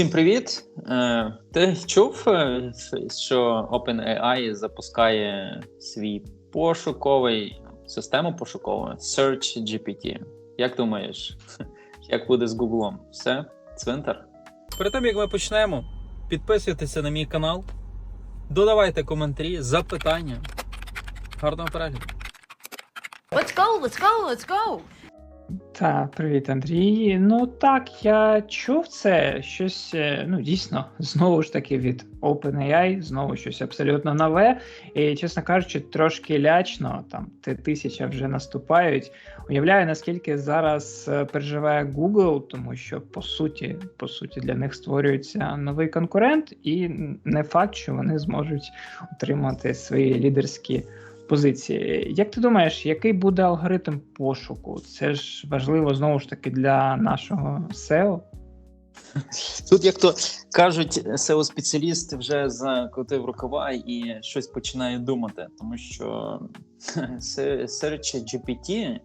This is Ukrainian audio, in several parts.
Всім привіт! Е, Ти чув, е, що OpenAI запускає свій пошуковий систему пошукову Search GPT. Як думаєш, як буде з Гуглом? Все? Цвинтар? Перед тим як ми почнемо, підписуйтеся на мій канал, додавайте коментарі, запитання. Гарного перегляду. Let's go, let's go, let's go. Так, привіт, Андрій. Ну так, я чув це щось, е, ну дійсно, знову ж таки від OpenAI, знову щось абсолютно нове. І, чесно кажучи, трошки лячно, там ти тисяча вже наступають. Уявляю, наскільки зараз е, переживає Google, тому що по суті, по суті, для них створюється новий конкурент, і не факт, що вони зможуть отримати свої лідерські позиції. Як ти думаєш, який буде алгоритм пошуку? Це ж важливо знову ж таки для нашого SEO. Тут, як то кажуть, SEO-спеціаліст вже закотив рукава і щось починає думати, тому що Search GPT,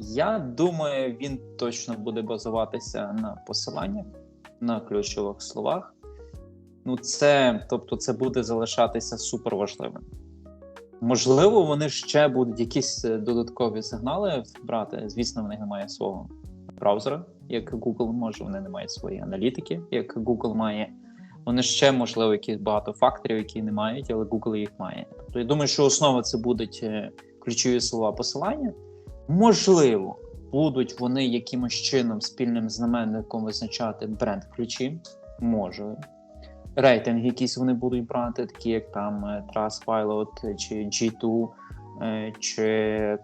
я думаю, він точно буде базуватися на посиланнях, на ключових словах. Ну, це, тобто, це буде залишатися супер важливим. Можливо, вони ще будуть якісь е, додаткові сигнали брати. Звісно, в них немає свого браузера, як Google може, вони не мають свої аналітики, як Google має. Вони ще, можливо, якісь багато факторів, які не мають, але Google їх має. Тобто я думаю, що основа це будуть е, ключові слова посилання. Можливо, будуть вони якимось чином спільним знаменником визначати бренд ключі. Може. Рейтинги якісь вони будуть брати, такі як там е, Trustpilot, чи G2, е, чи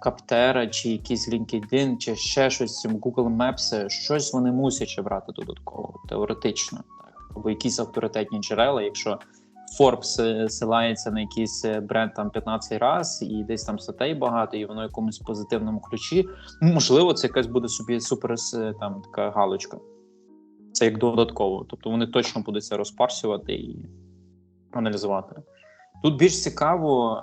Captera, чи якийсь LinkedIn, чи ще щось Google Maps, щось вони мусять брати додатково, теоретично, так або якісь авторитетні джерела, якщо Forbes е, силається на якийсь бренд там 15 раз, і десь там статей багато, і воно в якомусь позитивному ключі. Можливо, це якась буде собі супер там така галочка. Це як додатково. Тобто вони точно будуть це розпарсювати і аналізувати. Тут більш цікаво,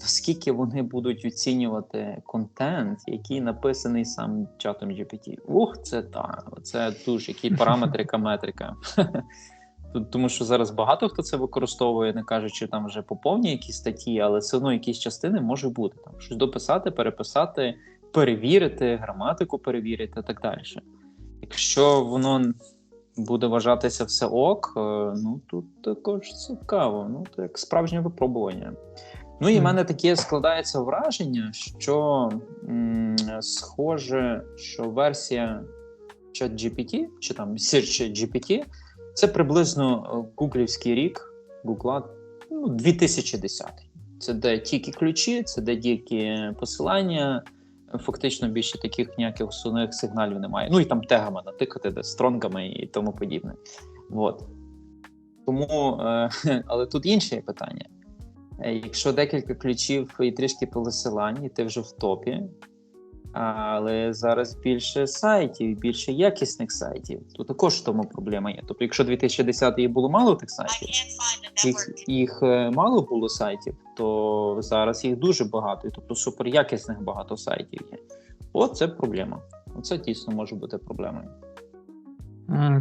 наскільки вони будуть оцінювати контент, який написаний сам чатом GPT. Ух, це так, це дуже які параметри, яка метрика. Тому що зараз багато хто це використовує, не кажучи там вже по повній якісь статті, але все одно якісь частини може бути там щось дописати, переписати, перевірити, граматику перевірити і так далі. Якщо воно буде вважатися все ок, е, ну тут також цікаво. Ну, це як справжнє випробування. Ну і в мене таке складається враження, що м, схоже, що версія ChatGPT, чи там Search GPT, це приблизно гуглівський рік Google ну, 2010. Це де тільки ключі, це де тільки посилання. Фактично більше таких ніяких основних сигналів немає. Ну і там тегами натикати, де стронгами і тому подібне. От. Тому, е, але тут інше питання. Е, якщо декілька ключів і трішки посилань, і ти вже в топі, але зараз більше сайтів, більше якісних сайтів, то також в тому проблема є. Тобто, якщо 2010 й було мало тих сайтів, їх, їх е, мало було сайтів, то зараз їх дуже багато, тобто суперякісних багато сайтів є. От це проблема. Оце дійсно може бути проблемою.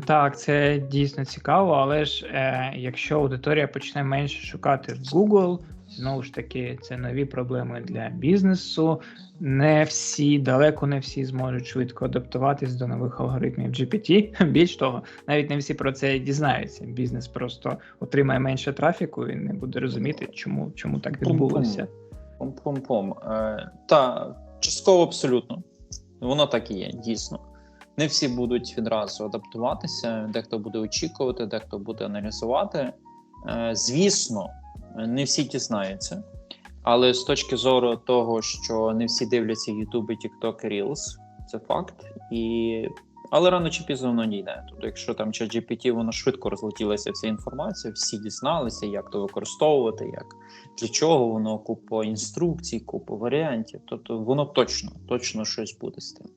Так, це дійсно цікаво, але ж е, якщо аудиторія почне менше шукати в Google, знову ж таки, це нові проблеми для бізнесу. Не всі, далеко не всі зможуть швидко адаптуватись до нових алгоритмів GPT. Більш того, навіть не всі про це дізнаються. Бізнес просто отримає менше трафіку і не буде розуміти, чому чому так відбулося. Пом-пом-пом. Е, Та частково абсолютно. Воно так і є, дійсно. Не всі будуть відразу адаптуватися, дехто буде очікувати, дехто буде аналізувати. Е, звісно, не всі дізнаються. Але з точки зору того, що не всі дивляться YouTube, TikTok, Reels, це факт. І... Але рано чи пізно воно дійде. Тобто, якщо там ChatGPT, воно швидко розлетілася вся інформація, всі дізналися, як то використовувати, як для чого воно купа інструкцій, купа варіантів. Тобто воно точно, точно щось буде з тим.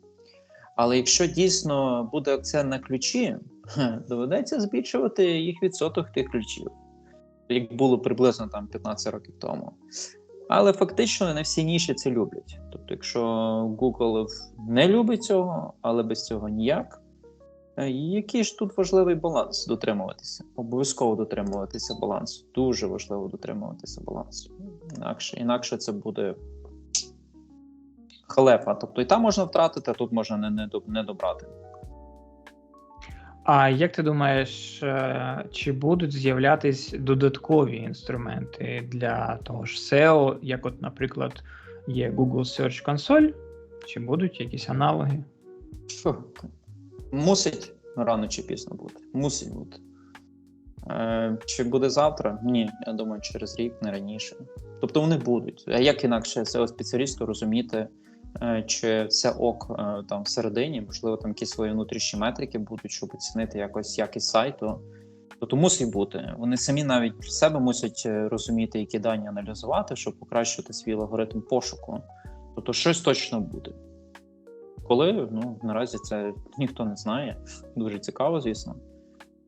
Але якщо дійсно буде акцент на ключі, доведеться збільшувати їх відсоток тих ключів, як було приблизно там 15 років тому. Але фактично не всі ніші це люблять. Тобто, якщо Google не любить цього, але без цього ніяк, Е, Який ж тут важливий баланс дотримуватися? Обов'язково дотримуватися балансу. Дуже важливо дотримуватися балансу. Інакше, інакше це буде халепа. Тобто і там можна втратити, а тут можна не, не, не добрати. А як ти думаєш, е, чи будуть з'являтись додаткові інструменти для того ж SEO, як, от, наприклад, є Google Search Console, чи будуть якісь аналоги? Фу. Мусить рано чи пізно бути. Мусить бути. Е, чи буде завтра? Ні, я думаю, через рік, не раніше. Тобто вони будуть. А як інакше SEO спеціалісту розуміти, чи це ок е, там всередині, можливо, там якісь свої внутрішні метрики будуть, щоб оцінити якось якість сайту. Тобто мусить бути. Вони самі навіть про себе мусять е, розуміти, які дані аналізувати, щоб покращити свій алгоритм пошуку. Тобто щось точно буде. Коли ну наразі це ніхто не знає. Дуже цікаво, звісно,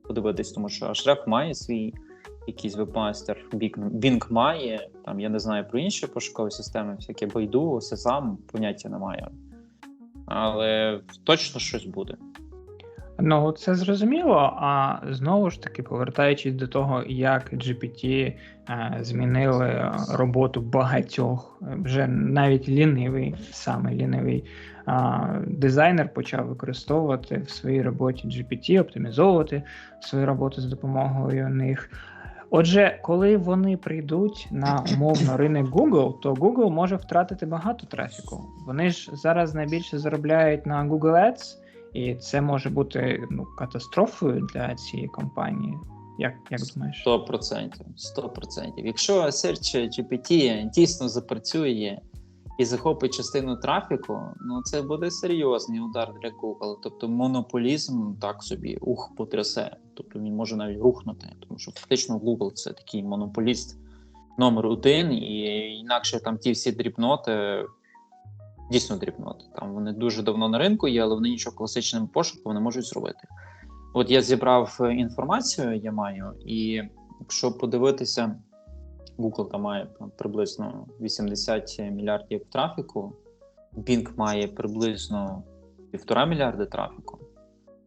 подивитись, тому що Ашреф має свій якийсь вебмастер, Bing, має. Там я не знаю про інші пошукові системи, всякі Байду, Сесам, поняття немає. Але точно щось буде. Ну, це зрозуміло. А знову ж таки, повертаючись до того, як GPT е, змінили роботу багатьох, вже навіть лінивий, саме лінивий дизайнер почав використовувати в своїй роботі GPT, оптимізовувати свою роботу з допомогою них. Отже, коли вони прийдуть на умовно ринок Google, то Google може втратити багато трафіку. Вони ж зараз найбільше заробляють на Google Ads, і це може бути ну, катастрофою для цієї компанії. Як, як думаєш? 100%. 100%. Якщо Search GPT дійсно запрацює і захопить частину трафіку, ну це буде серйозний удар для Google. Тобто монополізм так собі ух потрясе. Тобто він може навіть рухнути, тому що фактично Google це такий монополіст номер один, і інакше там ті всі дрібноти. Дійсно дрібноти. Там вони дуже давно на ринку є, але вони нічого класичним пошуком не можуть зробити. От я зібрав е, інформацію, я маю, і якщо подивитися, Google там має приблизно 80 мільярдів трафіку, Bing має приблизно півтора мільярди трафіку,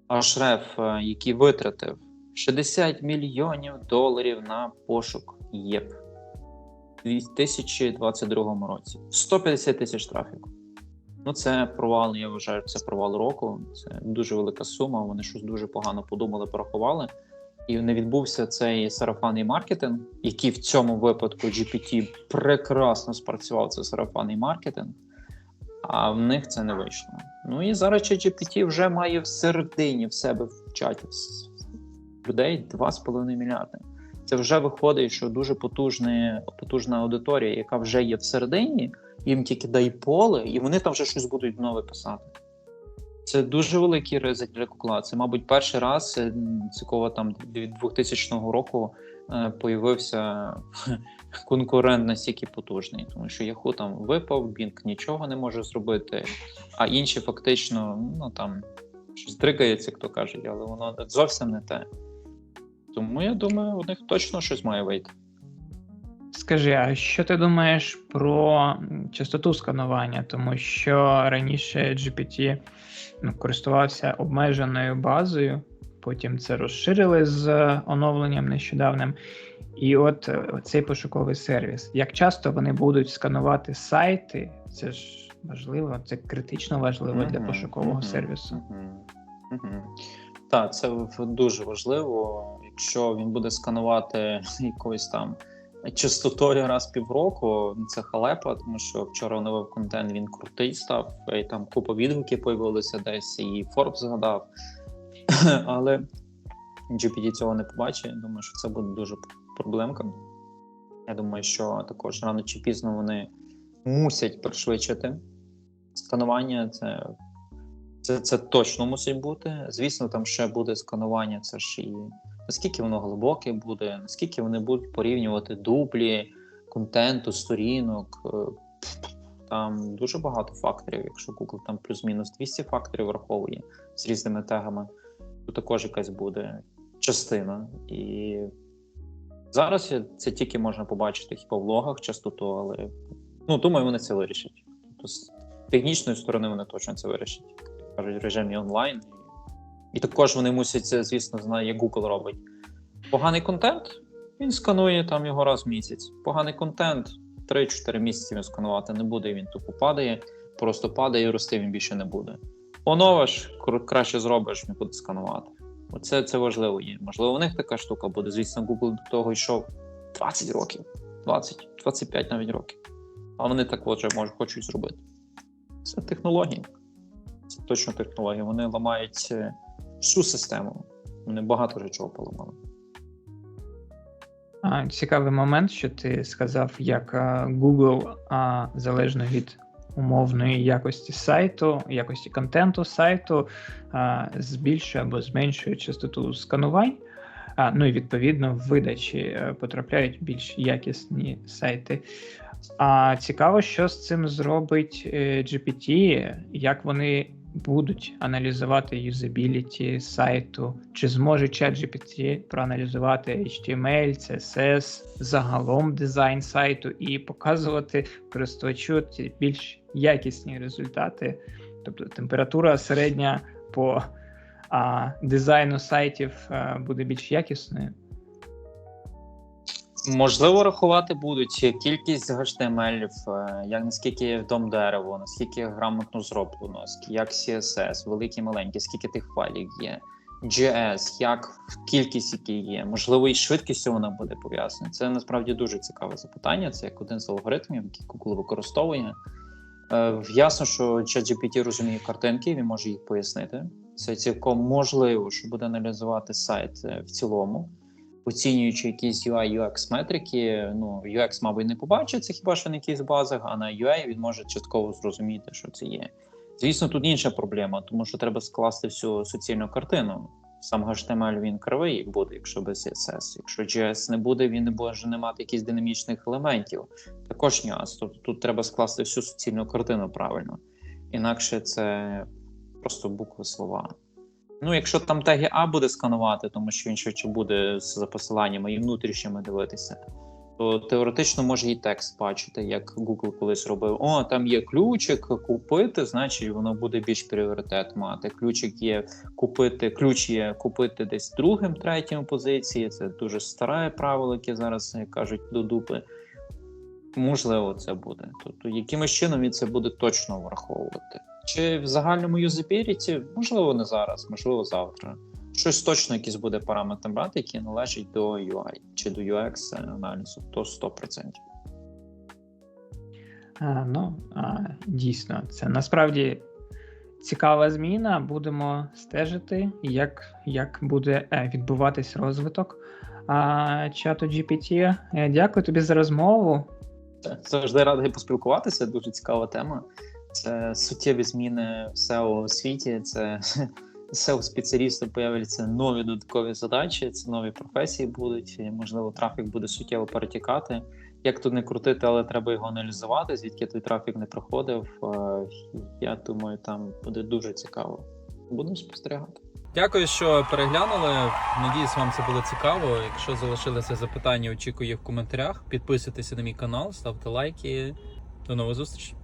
а Шреф, який витратив 60 мільйонів доларів на пошук ЄП у 2022 році, 150 тисяч трафіку. Ну, це провал, я вважаю, це провал року. Це дуже велика сума. Вони щось дуже погано подумали, порахували. І не відбувся цей сарафанний маркетинг, який в цьому випадку GPT прекрасно спрацював. Це сарафанний маркетинг, а в них це не вийшло. Ну і зараз GPT вже має всередині в себе в чаті людей 2,5 мільярди. Це вже виходить, що дуже потужна, потужна аудиторія, яка вже є всередині, їм тільки дай поле, і вони там вже щось будуть нове писати. Це дуже великий ризик для Google. Це, мабуть, перший раз е, з там від 2000 року е, появився конкурент настільки потужний, тому що Yahoo там випав, Bing нічого не може зробити, а інші фактично, ну там щось дригається, як то кажуть, але воно зовсім не те. Тому я думаю, у них точно щось має вийти. Скажи, а що ти думаєш про частоту сканування? Тому що раніше GPT ну, користувався обмеженою базою, потім це розширили з е, оновленням нещодавним. І от е, цей пошуковий сервіс. Як часто вони будуть сканувати сайти? Це ж важливо, це критично важливо для Мгм, пошукового мгм, сервісу. мгм. Так, це дуже важливо. Якщо він буде сканувати якоюсь там частотою раз півроку, ну, це халепа, тому що вчора оновив контент, він крутий став, і там купа відгуків появилося десь, і Forbes згадав. Але GPT цього не побачить. Думаю, що це буде дуже проблемка. Я думаю, що також рано чи пізно вони мусять пришвидшити сканування. Це це, це точно мусить бути. Звісно, там ще буде сканування. Це ж і наскільки воно глибоке буде, наскільки вони будуть порівнювати дублі, контенту, сторінок. Е, Там дуже багато факторів. Якщо Google там плюс-мінус 200 факторів враховує з різними тегами, то також якась буде частина. І зараз це тільки можна побачити хіба в логах частоту, але ну думаю, вони це вирішать. Тобто з технічної сторони вони точно це вирішать. Кажуть, в режимі онлайн. І також вони мусять це, звісно, знати, як Google робить. Поганий контент, він сканує там його раз в місяць. Поганий контент 3-4 місяці він сканувати не буде, він тупо падає, просто падає і рости він більше не буде. Оновиш, кр- краще зробиш, він буде сканувати. Оце це важливо є. Можливо, у них така штука буде. Звісно, Google до того йшов 20 років, 20, 25 навіть років. А вони так от вже можуть хочуть зробити. Це технології. Це точно технології. Вони ламають е, всю систему. Вони багато вже чого поламали. А, цікавий момент, що ти сказав, як Google, а, залежно від умовної якості сайту, якості контенту сайту, а, збільшує або зменшує частоту сканувань. А, ну і відповідно в видачі е, потрапляють більш якісні сайти. А цікаво, що з цим зробить е, GPT, як вони будуть аналізувати юзабіліті сайту, чи зможе ChatGPT проаналізувати HTML, CSS, загалом дизайн сайту і показувати користувачу більш якісні результати, тобто температура середня по а, дизайну сайтів а, буде більш якісною. Можливо, рахувати будуть кількість HTML, е, як наскільки є дом дерево, наскільки грамотно зроблено, як CSS, великі, маленькі, скільки тих файлів є, JS, як кількість, які є, можливо, і швидкістю вона буде пов'язана. Це насправді дуже цікаве запитання. Це як один з алгоритмів, який Google використовує. Е, Ясно, що ChatGPT розуміє картинки, він може їх пояснити. Це цілком можливо, що буде аналізувати сайт е, в цілому оцінюючи якісь UI, UX метрики, ну UX, мабуть, не побачить це хіба що на якихось базах, а на UI він може частково зрозуміти, що це є. Звісно, тут інша проблема, тому що треба скласти всю суцільну картину. Сам HTML він кривий буде, якщо без CSS. Якщо JS не буде, він не може не мати якихось динамічних елементів. Також нюанс. Тобто тут треба скласти всю суцільну картину правильно. Інакше це просто букви слова. Ну, якщо там теги А буде сканувати, тому що він швидше буде за посиланнями і внутрішніми дивитися, то теоретично може і текст бачити, як Google колись робив. О, там є ключик, купити, значить воно буде більш пріоритет мати. Ключик є купити, ключ є купити десь другим, третім позиції. Це дуже старе правило, яке зараз як кажуть до дупи. Можливо, це буде. Тобто, якимось чином він це буде точно враховувати. Чи в загальному юзабіліті? Можливо, не зараз, можливо, завтра. Щось точно якийсь буде параметр брати, який належить до UI чи до UX аналізу, то 100%. А, ну, а, дійсно, це насправді цікава зміна. Будемо стежити, як, як буде е, відбуватись розвиток а, чату GPT. Е, Дякую тобі за розмову. Завжди радий поспілкуватися. Дуже цікава тема. Це суттєві зміни в SEO світі. Це seo спеціалістам появляться нові додаткові задачі, це нові професії будуть. і, можливо, трафік буде суттєво перетікати. Як тут не крутити, але треба його аналізувати, звідки той трафік не проходив. Е, Я думаю, там буде дуже цікаво. Будемо спостерігати. Дякую, що переглянули. Надіюсь, вам це було цікаво. Якщо залишилися запитання, очікую їх в коментарях. Підписуйтеся на мій канал, ставте лайки. До нових зустрічей.